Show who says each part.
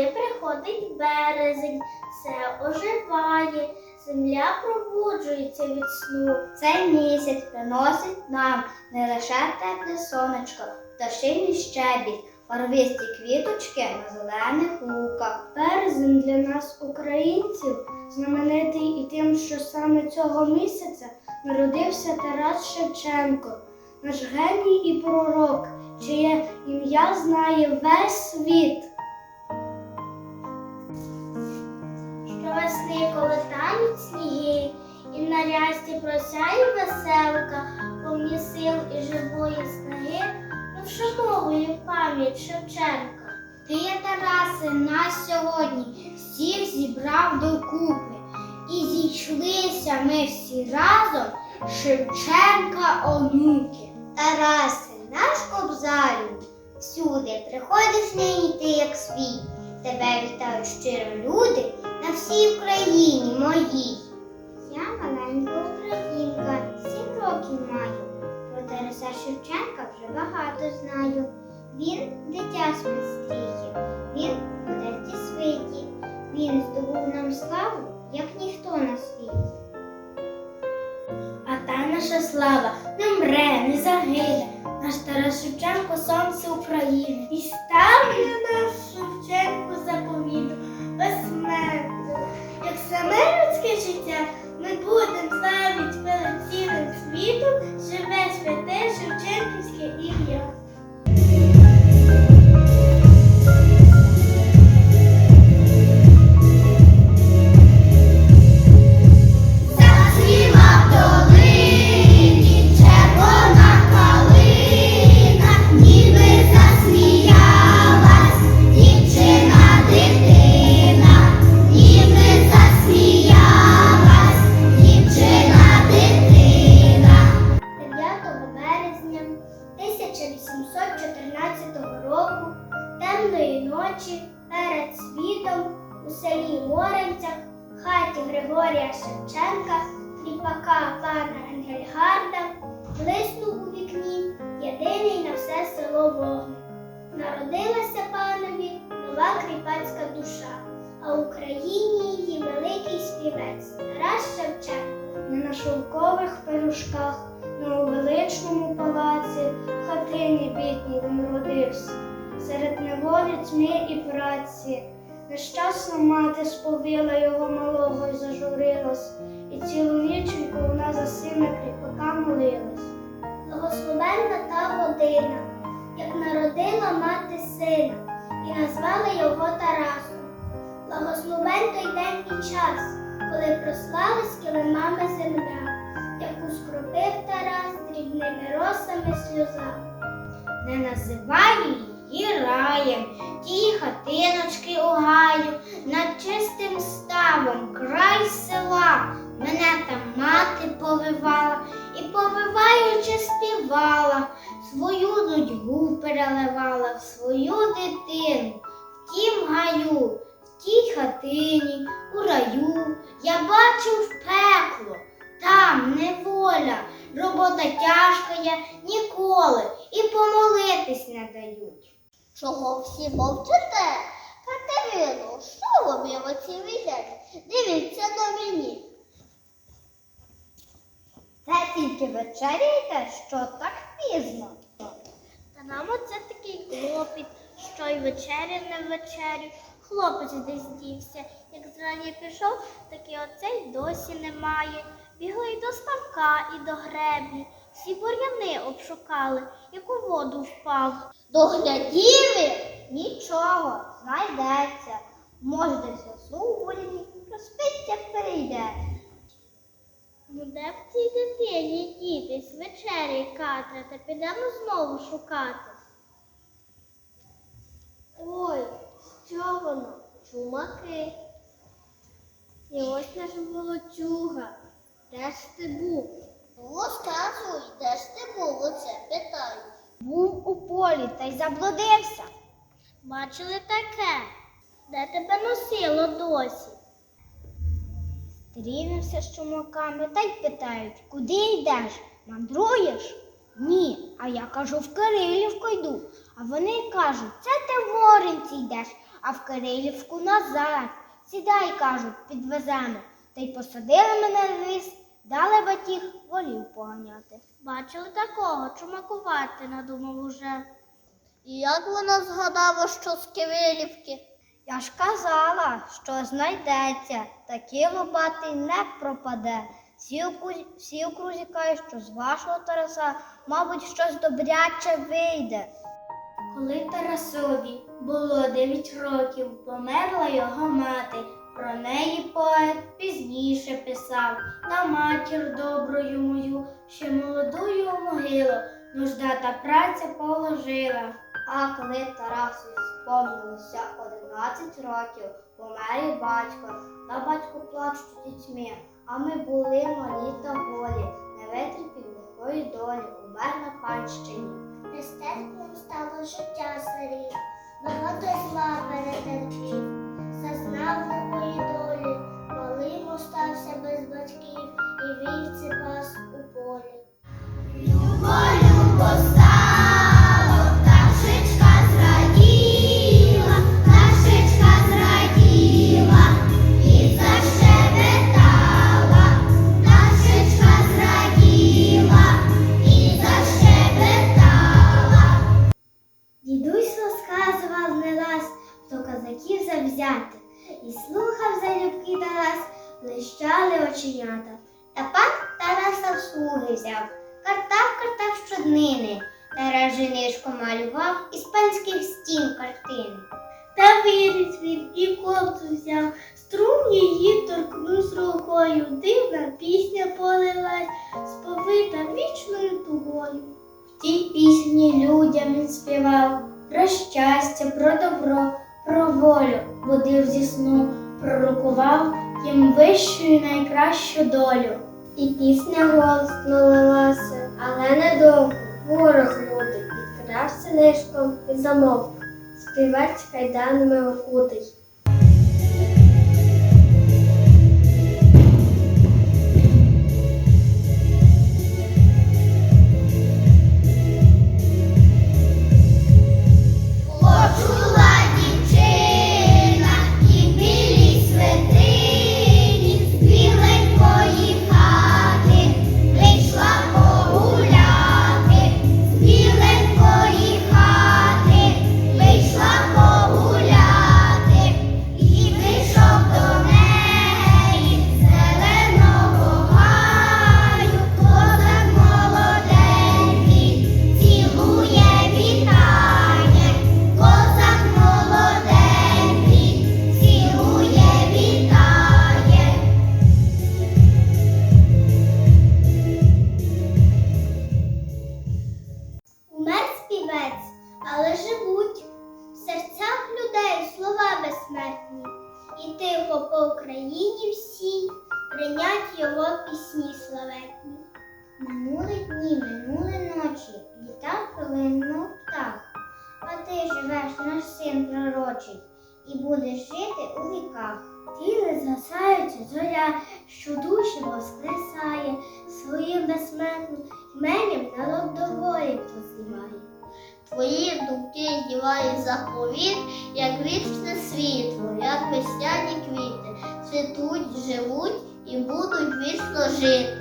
Speaker 1: Коли приходить березень, все оживає, земля пробуджується від сну.
Speaker 2: Цей місяць приносить нам не лише тепле сонечко, пташиний щебіт, барвисті квіточки на зелених луках.
Speaker 1: Березень для нас, українців, знаменитий і тим, що саме цього місяця народився Тарас Шевченко, наш геній і пророк, чиє ім'я знає весь світ. Тануть сніги, і на рясті просяє веселка, повні сил і живої снаги, ми вшановуємо пам'ять Шевченка.
Speaker 2: Ти, Тарасе, нас сьогодні всіх зібрав докупи. І зійшлися ми всі разом Шевченка онуки. Тарасе, наш кобзарю, всюди приходиш нині ти як свій. Тебе вітають щиро люди на всій Україні моїй. Я маленька українка, сім років маю. Про Тараса Шевченка вже багато знаю. Він дитя спистріє, він в дерті свиті. Він здобув нам славу, як ніхто на світі.
Speaker 1: А та наша слава не мре, не загине. Наш Тарас Шевченко сонце України. І став для нас саме 1814 року, темної ночі, перед світом у селі Моренцях, хаті Григорія Шевченка, кріпака пана Енгельгарда, блиснув у вікні єдиний на все село вогник. Народилася панові нова кріпацька душа, а Україні її великий співець Тарас Шевченко. Не на шовкових пелюшках, на величному палаці, в хатині бідній він родився, серед неволі тьми і праці. Нещасна мати сповила його малого й зажурилась, і цілу віченьку вона за сина кріпака молилась. Благословенна та година, як народила мати сина, і назвала його Тарасом. Благословен той день і час, коли прославилась килимами земля, яку скропив Тарас дрібними росами сльоза.
Speaker 2: Не називаю її раєм, ті хатиночки у гаю, над чистим ставом, край села. Мене там мати повивала і повиваючи співала, свою нудьгу переливала в свою дитину, в тім гаю, в тій хатині, у раю. Я бачив пекло, там неволя, робота тяжкая ніколи і помолитись не дають.
Speaker 3: Чого всі мовчите? Катерино, що мимо цілий день? Дивіться на мені.
Speaker 2: Це тільки вечеряєте, що так пізно.
Speaker 1: Та нам оце такий клопіт, що й вечеря не вечерю. Хлопець десь дівся. Як зрані пішов, так і оцей досі немає. Бігли й до ставка, і до греблі. Всі бур'яни обшукали, як у воду впав.
Speaker 3: Догляділи?
Speaker 2: Нічого, знайдеться. Може, десь заснув у буряні, розпиться перейде.
Speaker 1: Ну де б цій дитині дітись, вечері катра, та підемо знову шукати. Ой, що воно? Чумаки. І ось наш волочуга. Де ж ти був?
Speaker 3: Розказуй, де ж ти був, оце питаю.
Speaker 2: Був у полі та й заблудився.
Speaker 1: Бачили таке? Де тебе носило досі?
Speaker 2: Стрінувся з чумаками та й питають, куди йдеш? Мандруєш? Ні, а я кажу, в Кирилівку йду. А вони кажуть, це ти в Моринці йдеш, а в Кирилівку назад. Сідай, кажуть, підвеземо. Та й посадили мене в віз, дали батіг волів поганяти.
Speaker 1: Бачили такого, чумакувати надумав уже.
Speaker 3: І як вона згадала, що з Кивилівки?
Speaker 2: Я ж казала, що знайдеться, такий лопатий не пропаде. Всі, оку- всі окрузі кажуть, що з вашого Тараса, мабуть, щось добряче вийде.
Speaker 1: Коли Тарасові було 9 років, померла його мати. Про неї поет пізніше писав, на матір доброю мою, ще молодую у могилу, нужда та праця положила.
Speaker 2: А коли Тарасу сповнилося 11 років, помер і батько, та батько плачуть дітьми, а ми були малі та голі, не витерпів лихої долі, умер на панщині.
Speaker 3: Нестерпним стало життя старів, багато зла перетерпів, зазнав без батьків і вівці пас у полі.
Speaker 1: Оченята.
Speaker 2: Та пан Тараса в слуги взяв, картав, картав щоднини, Тарас женишко малював із панських стін картини.
Speaker 1: Та виріс він і копту взяв, струн її торкнув рукою, дивна пісня полилась, сповита вічною тугою. В тій пісні людям він співав про щастя, про добро, про волю, будив зі сну, пророкував їм вищу і найкращу долю. І пісня голосно лилася, але недовго ворог лютий підкрався нишком і замовк. Співець кайданами окутий.
Speaker 2: Літав птах. А ти живеш, наш син пророчий, і будеш жити у віках.
Speaker 1: Тіли згасається зоря, що душі воскресає, своїм безсмертним іменем народ до волі позиває.
Speaker 3: Твої думки здівають заповіт, як вічне світло, як весняні квіти, цвітуть, живуть і будуть вічно жити.